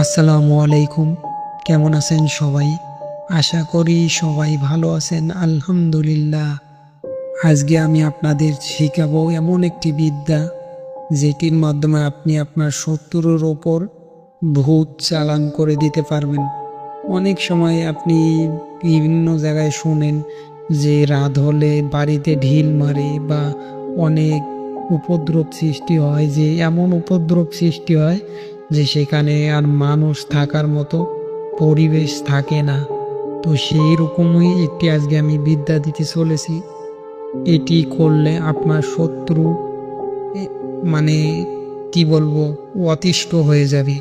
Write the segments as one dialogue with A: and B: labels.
A: আসসালামু আলাইকুম। কেমন আছেন সবাই? আশা করি সবাই ভালো আছেন, আলহামদুলিল্লাহ। আজকে আমি আপনাদের শেখাবো এমন একটি বিদ্যা, যেটির মাধ্যমে আপনি আপনার শত্রুর ওপর ভূত চালান করে দিতে পারবেন। অনেক সময় আপনি বিভিন্ন জায়গায় শুনেন যে রাত হলে বাড়িতে ঢিল মারে বা অনেক উপদ্রব সৃষ্টি হয়, যে এমন উপদ্রব সৃষ্টি হয় যে সেখানে আর মানুষ থাকার মতো পরিবেশ থাকে না। তো সেই রকমই একটি আজকে আমি বিদ্যা দিতে চলেছি। এটি করলে আপনার শত্রু মানে কি বলব, অতিষ্ঠ হয়ে যাবে।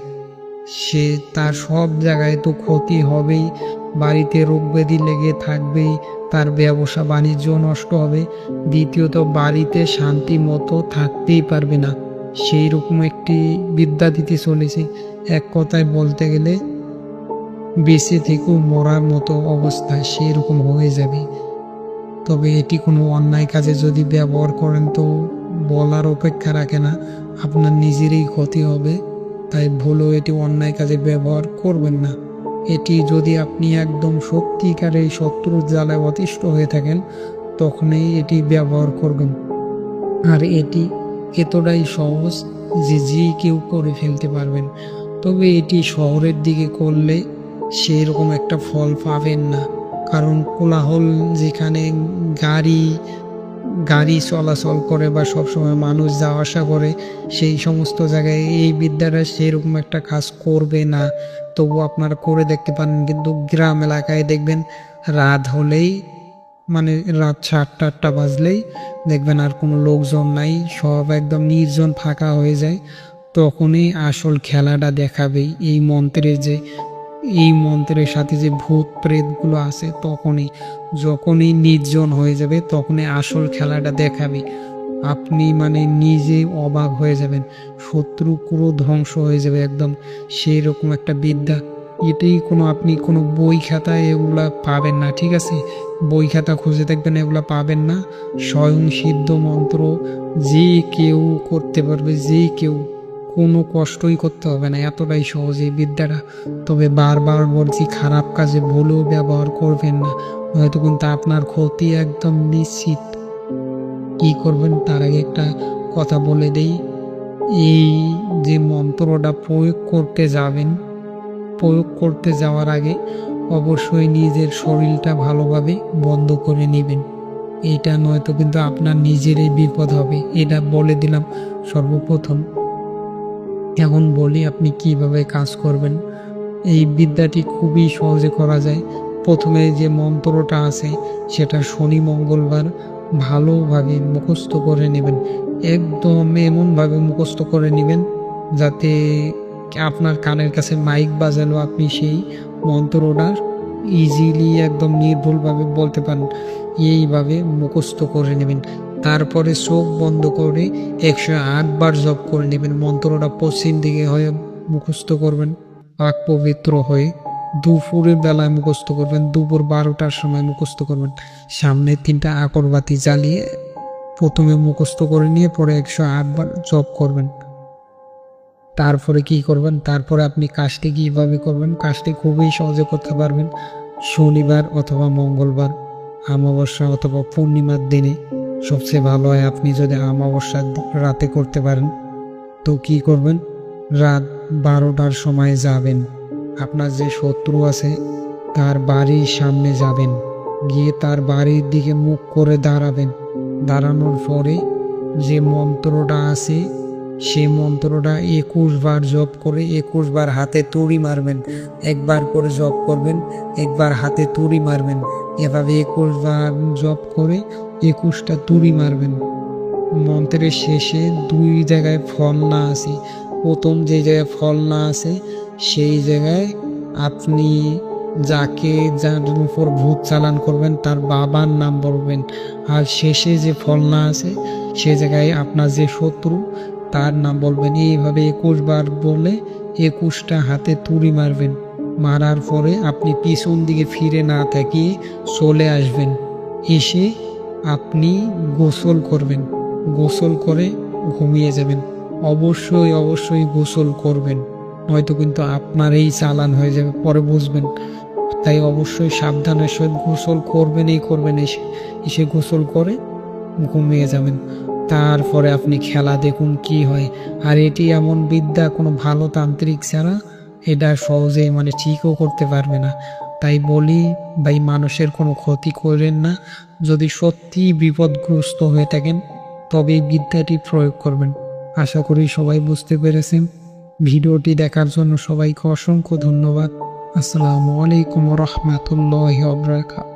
A: সে তার সব জায়গায় তো ক্ষতি হবেই, বাড়িতে রোগ ব্যাধি লেগে থাকবেই, তার ব্যবসা বাণিজ্য নষ্ট হবে। দ্বিতীয়ত, বাড়িতে শান্তি মতো থাকতেই পারবে না। সেই রকম একটি বিদ্যা দিতে চলেছে। এক কথায় বলতে গেলে, বেঁচে থেকেও মরার মতো অবস্থা সেই রকম হয়ে যাবে। তবে এটি কোনো অন্যায় কাজে যদি ব্যবহার করেন তো বলার অপেক্ষা রাখে না, আপনার নিজেরই ক্ষতি হবে। তাই ভুলও এটি অন্যায় কাজে ব্যবহার করবেন না। এটি যদি আপনি একদম সত্যিকারের শত্রুর জ্বালায় অতিষ্ঠ হয়ে থাকেন, তখনই এটি ব্যবহার করবেন। আর এটি এতটাই সহজ যে যে কেউ করে ফেলতে পারবেন। তবে এটি শহরের দিকে করলে সেরকম একটা ফল পাবেন না। কারণ কোলাহল যেখানে গাড়ি গাড়ি চলাচল করে বা সবসময় মানুষ যাওয়া আসা করে, সেই সমস্ত জায়গায় এই বিদ্যাটা সেরকম একটা কাজ করবে না। তবু আপনারা করে দেখতে পারেন, কিন্তু গ্রাম এলাকায় দেখবেন রাত হলেই মানে রাত সাতটা আটটা বাজলেই দেখবেন আর কোনো লোকজন নাই, সব একদম নির্জন ফাঁকা হয়ে যায়। তখনই আসল খেলাটা দেখাবেই। এই মন্ত্রের যে, এই মন্ত্রের সাথে যে ভূত প্রেতগুলো আছে, তখনই, যখনই নির্জন হয়ে যাবে, তখনই আসল খেলাটা দেখাবে। আপনি মানে নিজে অবাক হয়ে যাবেন। শত্রু পুরো ধ্বংস হয়ে যাবে একদম। সেই রকম একটা বিদ্যা। এটাই কোনো আপনি কোনো বই খাতায় এগুলা পাবেন না, ঠিক আছে? বই খাতা খুঁজে দেখবেন, এগুলা পাবেন না। স্বয়ং সিদ্ধ মন্ত্র যে কেউ করতে পারবে, যে কেউ কোনো কষ্টই করতে হবে না, এতটাই সহজ এই বিদ্যাটা তবে বারবার বলছি, খারাপ কাজে ভুলেও ব্যবহার করবেন না হয়তো কিন্তু আপনার ক্ষতি একদম নিশ্চিত। কি করবেন, তার আগে একটা কথা বলে দেই। এই যে মন্ত্রটা প্রয়োগ করতে যাবেন প্রয়োগ করতে যাওয়ার আগে অবশ্যই নিজের শরীরটা ভালোভাবে বন্ধ করে নেবেন। এটা নয়তো কিন্তু আপনার নিজেরই বিপদ হবে, এটা বলে দিলাম সর্বপ্রথম। এখন বলি আপনি কীভাবে কাজ করবেন। এই বিদ্যাটি খুবই সহজে করা যায়। প্রথমে যে মন্ত্রটা আছে, সেটা শনি মঙ্গলবার ভালোভাবে মুখস্থ করে নেবেন, একদম এমনভাবে মুখস্থ করে নেবেন যাতে আপনার কানের কাছে মাইক বাজালো আপনি সেই মন্ত্রটা ইজিলি একদম নির্ভুলভাবে বলতে পারেন। এইভাবে মুখস্থ করে নেবেন। তারপরে চোখ বন্ধ করে একশো আটবার জপ করে নেবেন। মন্ত্রটা পশ্চিম দিকে হয়ে মুখস্থ করবেন, পাক পবিত্র হয়ে দুপুরের বেলায় মুখস্থ করবেন, দুপুর বারোটার সময় মুখস্থ করবেন। সামনে তিনটা আকরবাতি জ্বালিয়ে প্রথমে মুখস্থ করে নিয়ে পরে একশো আটবার জপ করবেন। তারপরে কি করবেন? তারপরে আপনি কাজটি কীভাবে করবেন? কাজটি খুবই সহজে করতে পারবেন। শনিবার অথবা মঙ্গলবার, অমাবস্যা অথবা পূর্ণিমার দিনে সবচেয়ে ভালো হয় আপনি যদি অমাবস্যার রাতে করতে পারেন। তো কি করবেন? রাত বারোটার সময় যাবেন। আপনার যে শত্রু আছে, তার বাড়ির সামনে যাবেন। গিয়ে তার বাড়ির দিকে মুখ করে দাঁড়াবেন। দাঁড়ানোর পরে যে মন্ত্রটা আছে সেই মন্ত্রটা একুশ বার জপ করে একুশ বার হাতে তুড়ি মারবেন। একবার করে জপ করবেন, একবার হাতে তুড়ি মারবেন। এভাবে একুশ বার জপ করে একুশটা তুড়ি মারবেন। মন্ত্রের শেষে দুই জায়গায় ফল না আছে প্রথম যে জায়গায় ফল না আছে সেই জায়গায় আপনি যাকে যার উপর ভূত চালান করবেন, তার বাবার নাম বলবেন। আর শেষে যে ফল না আছে সে জায়গায় আপনার যে শত্রু তার নাম বলবেন। এইভাবে একুশ বার বলে একুশটা হাতে তুড়ি মারবেন। মারার পরে আপনি পিছন দিকে ফিরে না তাকিয়ে চলে আসবেন। এসে আপনি গোসল করবেন। গোসল করে ঘুমিয়ে যাবেন। অবশ্যই অবশ্যই গোসল করবেন। নয়তো কিন্তু আপনার এই চালান হয়ে যাবে, পরে বুঝবেন। তাই অবশ্যই সাবধানের সহিত গোসল করবেনই করবেন। এসে এসে গোসল করে ঘুমিয়ে যাবেন। তারপরে আপনি খেলা দেখুন কি হয়। আর এটি এমন বিদ্যা, কোনো ভালো তান্ত্রিক ছাড়া এটা সহজেই মানে ঠিকও করতে পারবে না। তাই বলি, ভাই, মানুষের কোনো ক্ষতি করেন না। যদি সত্যি বিপদগ্রস্ত হয়ে থাকেন তবে এই বিদ্যাটি প্রয়োগ করবেন। আশা করি সবাই বুঝতে পেরেছেন। ভিডিওটি দেখার জন্য সবাইকে অসংখ্য ধন্যবাদ। আসসালামু আলাইকুম রহমতুল্লাহ বরকাত